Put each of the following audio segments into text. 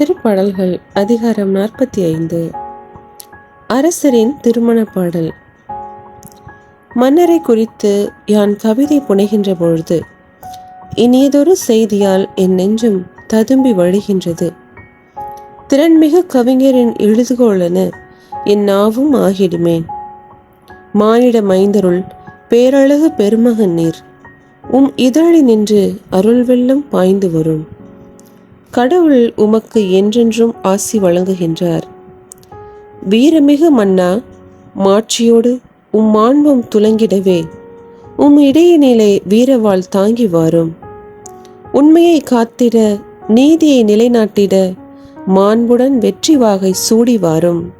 திருப்பாடல்கள் அதிகாரம் நாற்பத்தி ஐந்து. அரசரின் திருமண பாடல். மன்னரை குறித்து யான் கவிதை புனைகின்ற பொழுது இனியதொரு செய்தியால் என் நெஞ்சும் ததும்பி வழிகின்றது. திறன்மிகு கவிஞரின் எழுதுகோளென என் நாவும் ஆகிடுமேன் மானிட மைந்தருள் பேரழகு பெருமகன் நீர். உம் இதழி நின்று அருள் வெள்ளம் பாய்ந்து வரும். கடவுள் உமக்கு என்றென்றும் ஆசி வழங்குகின்றார். வீரமிகு மன்னா மாட்சியோடு உம் மாண்பம் துலங்கிடவே உம் இடையநிலை வீரவாள் தாங்கி வாரும். உண்மையை காத்திட நீதியை நிலைநாட்டிட மாண்புடன் வெற்றி வாகை சூடி வாரும்.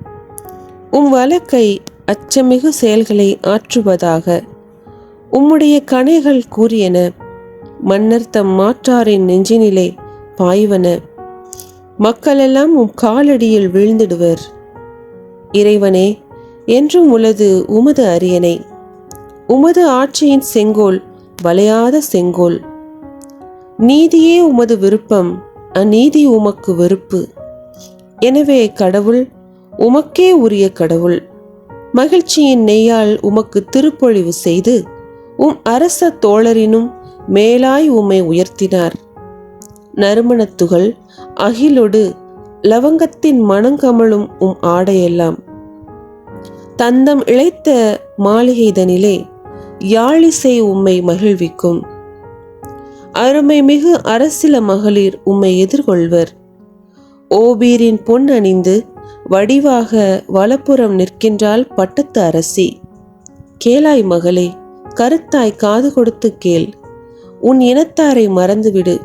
உம் வழக்கை அச்சமிகு செயல்களை ஆற்றுவதாக உம்முடைய கணைகள் கூறியன. மன்னர் தம் மாற்றாரின் நெஞ்சினிலே பாய்வன மக்களெல்லாம் உம் காலடியில் வீழ்ந்திடுவர். இறைவனே என்றும் உலது உமது அரியணை உமது ஆட்சியின் செங்கோல் வளையாத செங்கோல். நீதியே உமது விருப்பம் அநீதி உமக்கு வெறுப்பு. எனவே கடவுள் உமக்கே உரிய கடவுள் மகிழ்ச்சியின் நெய்யால் உமக்கு திருப்பொழிவு செய்து உம் அரச தோழரினும் மேலாய் உம்மை உயர்த்தினார். நறுமணத்துகள் அகிலொடு லவங்கத்தின் மணங்கமழும் உம் ஆடையெல்லாம். தந்தம் இழைத்த மாளிகைதனிலே யாழிசை உம்மை மகிழ்விக்கும். அருமை மிகு அரசில மகளிர் உம்மை எதிர்கொள்வர். ஓபீரின் பொன் அணிந்து வடிவாக வலப்புறம் நிற்கின்றால் பட்டத்து அரசி. கேளாய் மகளே கருத்தாய் காது கொடுத்து கேள். உன் இனத்தாரை மறந்துவிடு.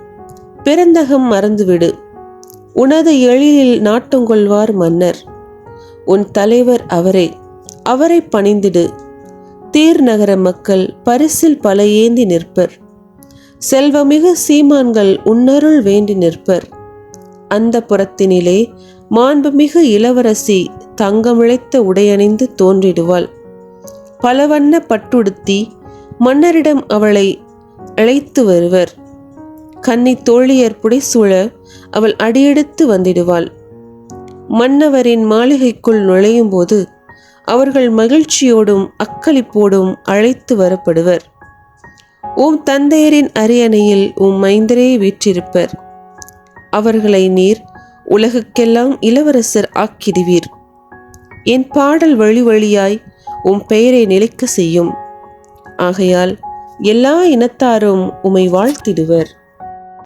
பிறந்தகம் மறந்துவிடு. உனது எழிலில் நாட்டங்கொள்வார் மன்னர். உன் தலைவர் அவரே அவரை பணிந்திடு. தீர் நகர மக்கள் பரிசில் பல ஏந்தி நிற்பர். செல்வமிகு சீமான்கள் உன்னருள் வேண்டி நிற்பர். அந்த புறத்தினிலே மாண்புமிகு இளவரசி தங்கமிழைத்த உடையணிந்து தோன்றிடுவாள். பலவண்ண பட்டுடுத்தி மன்னரிடம் அவளை அழைத்து வருவர். கன்னி தோழியர் புடைசூழ அவள் அடியெடுத்து வந்திடுவாள். மன்னவரின் மாளிகைக்குள் நுழையும் போது அவர்கள் மகிழ்ச்சியோடும் அக்களிப்போடும் அழைத்து வரப்படுவர். உம் தந்தையரின் அரியணையில் உம் மைந்தரே வீற்றிருப்பர். அவர்களை நீர் உலகுக்கெல்லாம் இளவரசர் ஆக்கிடுவீர். என் பாடல் வழி வழியாய் உம் பெயரை நிலைக்க செய்யும். ஆகையால் எல்லா இனத்தாரும் உமை வாழ்த்திடுவர்.